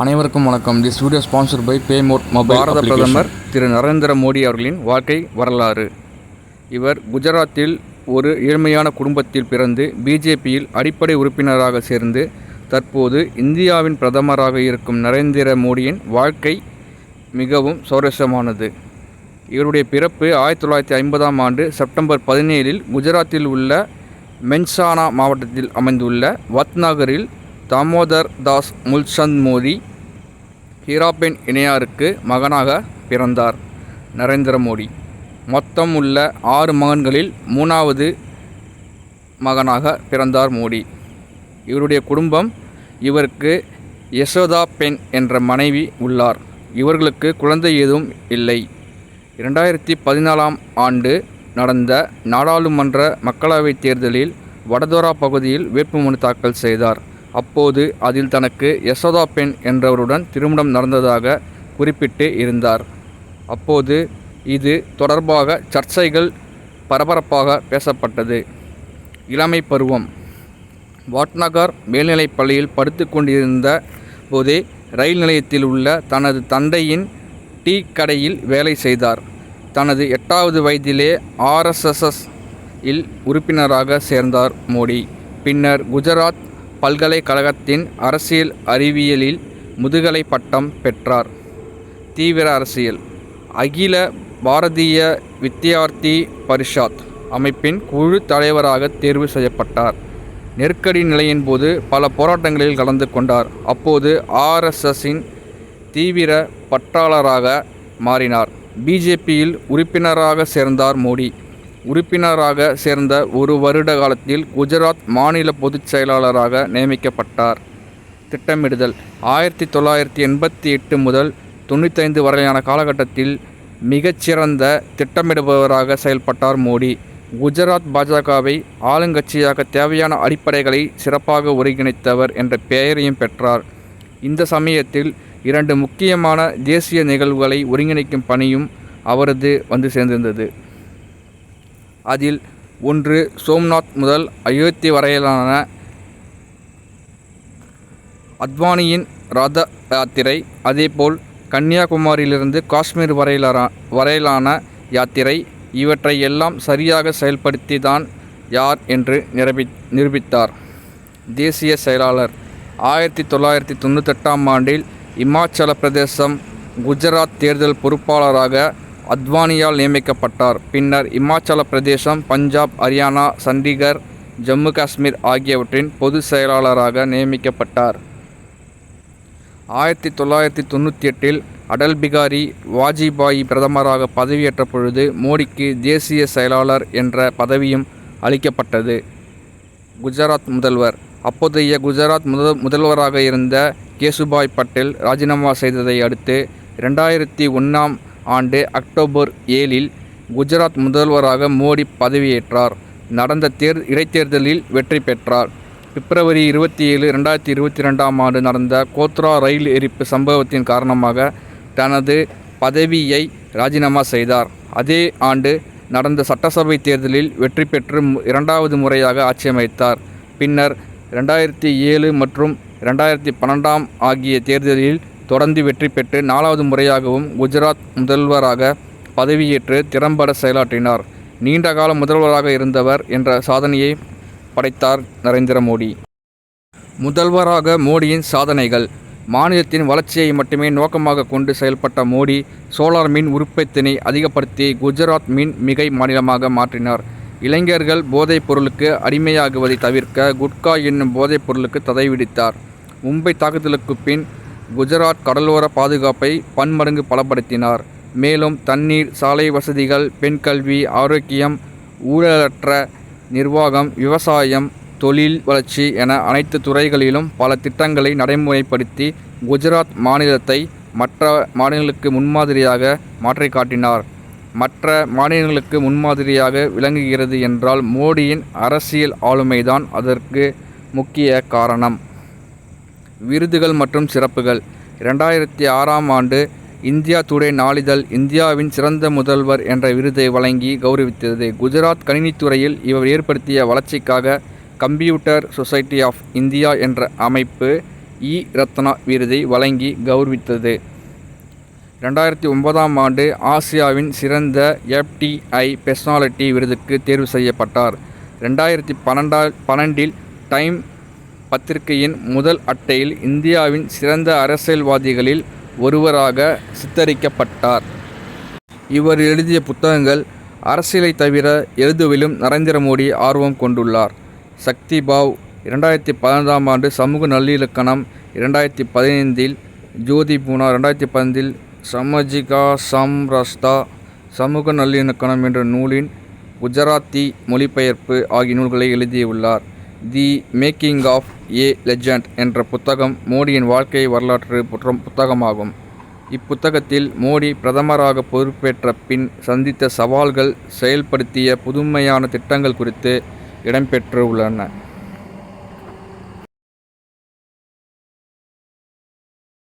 அனைவருக்கும் வணக்கம். This video sponsor by pay mode mobile பாரத பிரதமர் திரு நரேந்திர மோடி அவர்களின் வாழ்க்கை வரலாறு. இவர் குஜராத்தில் ஒரு ஏழ்மையான குடும்பத்தில் பிறந்து பிஜேபியில் அடிப்படை உறுப்பினராக சேர்ந்து தற்போது இந்தியாவின் பிரதமராக இருக்கும் நரேந்திர மோடியின் வாழ்க்கை மிகவும் சுவாரஸ்யமானது இவருடைய பிறப்பு ஆயிரத்தி தொள்ளாயிரத்தி ஐம்பதாம் ஆண்டு செப்டம்பர் பதினேழில் குஜராத்தில் உள்ள மென்சானா மாவட்டத்தில் அமைந்துள்ள வத்நகரில் தாமோதர் தாஸ் முல்சந்த் மோடி ஹீராபென் இணையாருக்கு மகனாக பிறந்தார் நரேந்திர மோடி. மொத்தம் உள்ள ஆறு மகன்களில் மூணாவது மகனாக பிறந்தார் மோடி. இவருடைய குடும்பம் இவருக்கு யசோதா பெண் என்ற மனைவி உள்ளார். இவர்களுக்கு குழந்தை எதுவும் இல்லை. இரண்டாயிரத்தி பதினாலாம் ஆண்டு நடந்த நாடாளுமன்ற மக்களவைத் தேர்தலில் வடதோரா பகுதியில் வேட்புமனு தாக்கல் செய்தார். அப்போது அதில் தனக்கு யசோதா பெண் என்றவருடன் திருமணம் நடந்ததாக குறிப்பிட்டு இருந்தார். அப்போது இது தொடர்பாக சர்ச்சைகள் பரபரப்பாக பேசப்பட்டது. இளமை பருவம். வாட்நகர் மேல்நிலைப் பள்ளியில் படுத்து கொண்டிருந்த போதே ரயில் நிலையத்தில் உள்ள தனது தந்தையின் டீ கடையில் வேலை செய்தார். தனது எட்டாவது வயதிலே ஆர்எஸ்எஸ்எஸ் இல் உறுப்பினராக சேர்ந்தார் மோடி. பின்னர் குஜராத் பல்கலைக்கழகத்தின் அரசியல் அறிவியலில் முதுகலை பட்டம் பெற்றார். தீவிர அரசியல். அகில பாரதிய வித்யார்த்தி பரிஷாத் அமைப்பின் குழு தலைவராக தேர்வு செய்யப்பட்டார். நெருக்கடி நிலையின் போது பல போராட்டங்களில் கலந்து கொண்டார். அப்போது ஆர்எஸ்எஸின் தீவிர பற்றாளராக மாறினார். பிஜேபியில் உறுப்பினராக சேர்ந்தார் மோடி. உறுப்பினராக சேர்ந்த ஒரு வருட காலத்தில் குஜராத் மாநில பொதுச் செயலாளராக நியமிக்கப்பட்டார். திட்டமிடுதல் ஆயிரத்தி தொள்ளாயிரத்தி எண்பத்தி எட்டு முதல் தொண்ணூத்தைந்து வரையான காலகட்டத்தில் மிகச்சிறந்த திட்டமிடுபவராக செயல்பட்டார் மோடி. குஜராத் பாஜகவை ஆளுங்கட்சியாக தேவையான அடிப்படைகளை சிறப்பாக ஒருங்கிணைத்தவர் என்ற பெயரையும் பெற்றார். இந்த சமயத்தில் இரண்டு முக்கியமான தேசிய நிகழ்வுகளை ஒருங்கிணைக்கும் பணியும் அவரது வந்து சேர்ந்திருந்தது. அதில் ஒன்று சோம்நாத் முதல் அயோத்தி வரையிலான அத்வானியின் ரத யாத்திரை அதேபோல் கன்னியாகுமரியிலிருந்து காஷ்மீர் வரையிலான வரையிலான யாத்திரை. இவற்றை எல்லாம் சரியாக செயல்படுத்தி தான் யார் என்று நிரூபி நிரூபித்தார். தேசிய செயலாளர். ஆயிரத்தி தொள்ளாயிரத்தி தொண்ணூத்தெட்டாம் ஆண்டில் இமாச்சல பிரதேசம் குஜராத் தேர்தல் பொறுப்பாளராக அத்வானியால் நியமிக்கப்பட்டார். பின்னர் இமாச்சல பிரதேசம் பஞ்சாப் ஹரியானா சண்டிகர் ஜம்மு காஷ்மீர் ஆகியவற்றின் பொது செயலாளராக நியமிக்கப்பட்டார். ஆயிரத்தி தொள்ளாயிரத்தி தொண்ணூற்றி எட்டில் அடல் பிகாரி வாஜ்பாய் பிரதமராக பதவியேற்ற பொழுது மோடிக்கு தேசிய செயலாளர் என்ற பதவியும் அளிக்கப்பட்டது. குஜராத் முதல்வர். அப்போதைய குஜராத் முத முதல்வராக இருந்த கேசுபாய் பட்டேல் ராஜினாமா செய்ததை அடுத்து ரெண்டாயிரத்தி ஒன்றாம் ஆண்டு அக்டோபர் ஏழில் குஜராத் முதல்வராக மோடி பதவியேற்றார். நடந்த தேர் இடைத்தேர்தலில் வெற்றி பெற்றார். பிப்ரவரி இருபத்தி ஏழு ரெண்டாயிரத்தி இருபத்தி ரெண்டாம் ஆண்டு நடந்த கோத்ரா ரயில் எரிப்பு சம்பவத்தின் காரணமாக தனது பதவியை ராஜினாமா செய்தார். அதே ஆண்டு நடந்த சட்டசபை தேர்தலில் வெற்றி பெற்று இரண்டாவது முறையாக ஆட்சியமைத்தார். பின்னர் ரெண்டாயிரத்தி ஏழு மற்றும் ரெண்டாயிரத்தி பன்னெண்டாம் ஆகிய தேர்தலில் தொடர்ந்து வெற்றி பெற்று நாலாவது முறையாகவும் குஜராத் முதல்வராக பதவியேற்று திறம்பட செயலாற்றினார். நீண்டகால முதல்வராக இருந்தவர் என்ற சாதனையை படைத்தார் நரேந்திர மோடி. முதல்வராக மோடியின் சாதனைகள். மாநிலத்தின் வளர்ச்சியை மட்டுமே நோக்கமாக கொண்டு செயல்பட்ட மோடி சோலார் மின் உற்பத்தினை அதிகப்படுத்தி குஜராத் மின் மிகை மாநிலமாக மாற்றினார். இளைஞர்கள் போதைப் பொருளுக்கு அடிமையாகுவதை தவிர்க்க குட்கா என்னும் போதைப் பொருளுக்கு தடை விதித்தார். மும்பை தாக்குதலுக்கு பின் குஜராத் கடலோர பாதுகாப்பை பன்மடங்கு பலப்படுத்தினார். மேலும் தண்ணீர் சாலை வசதிகள் பெண் கல்வி ஆரோக்கியம் ஊழலற்ற நிர்வாகம் விவசாயம் தொழில் வளர்ச்சி என அனைத்து துறைகளிலும் பல திட்டங்களை நடைமுறைப்படுத்தி குஜராத் மாநிலத்தை மற்ற மாநிலங்களுக்கு முன்மாதிரியாக மாற்றி காட்டினார் மற்ற மாநிலங்களுக்கு முன்மாதிரியாக விளங்குகிறது என்றால் மோடியின் அரசியல் ஆளுமைதான் அதற்கு முக்கிய காரணம். விருதுகள் மற்றும் சிறப்புகள். இரண்டாயிரத்தி ஆறாம் ஆண்டு இந்தியா டுடே நாளிதழ் இந்தியாவின் சிறந்த முதல்வர் என்ற விருதை வழங்கி கௌரவித்தது. குஜராத் கணினித்துறையில் இவர் ஏற்படுத்திய வளர்ச்சிக்காக கம்ப்யூட்டர் சொசைட்டி ஆஃப் இந்தியா என்ற அமைப்பு இ. ரத்னா விருதை வழங்கி கௌரவித்தது. ரெண்டாயிரத்தி ஒன்பதாம் ஆண்டு ஆசியாவின் சிறந்த எஃப்டிஐ பெர்சனாலிட்டி விருதுக்கு தேர்வு செய்யப்பட்டார். ரெண்டாயிரத்தி பன்னெண்டா பன்னெண்டில் டைம் பத்திரிகையின் முதல் அட்டையில் இந்தியாவின் சிறந்த அரசியல்வாதிகளில் ஒருவராக சித்தரிக்கப்பட்டார். இவர் எழுதிய புத்தகங்கள் அரசியலை தவிர எழுதுவிலும் நரேந்திர மோடி ஆர்வம் கொண்டுள்ளார். சக்தி பாவ் இரண்டாயிரத்தி பதினைந்தாம் ஆண்டு சமூக நல்லிலக்கணம் இரண்டாயிரத்தி பதினைந்தில் ஜோதி பூனா ரெண்டாயிரத்தி பதினைந்தில் சமஜிகா சம்ரஸ்தா சமூக நல்லிணக்கணம் என்ற நூலின் குஜராத்தி மொழிபெயர்ப்பு ஆகிய நூல்களை எழுதியுள்ளார். The making of a legend என்ற புத்தகம் மோடியின் வாழ்க்கை வரலாற்று புற்றம் புத்தகமாகும். இப்புத்தகத்தில் மோடி பிரதமராக பொறுப்பேற்ற பின் சந்தித்த சவால்கள் செயல்படுத்திய புதுமையான திட்டங்கள் குறித்து இடம்பெற்றுள்ளன.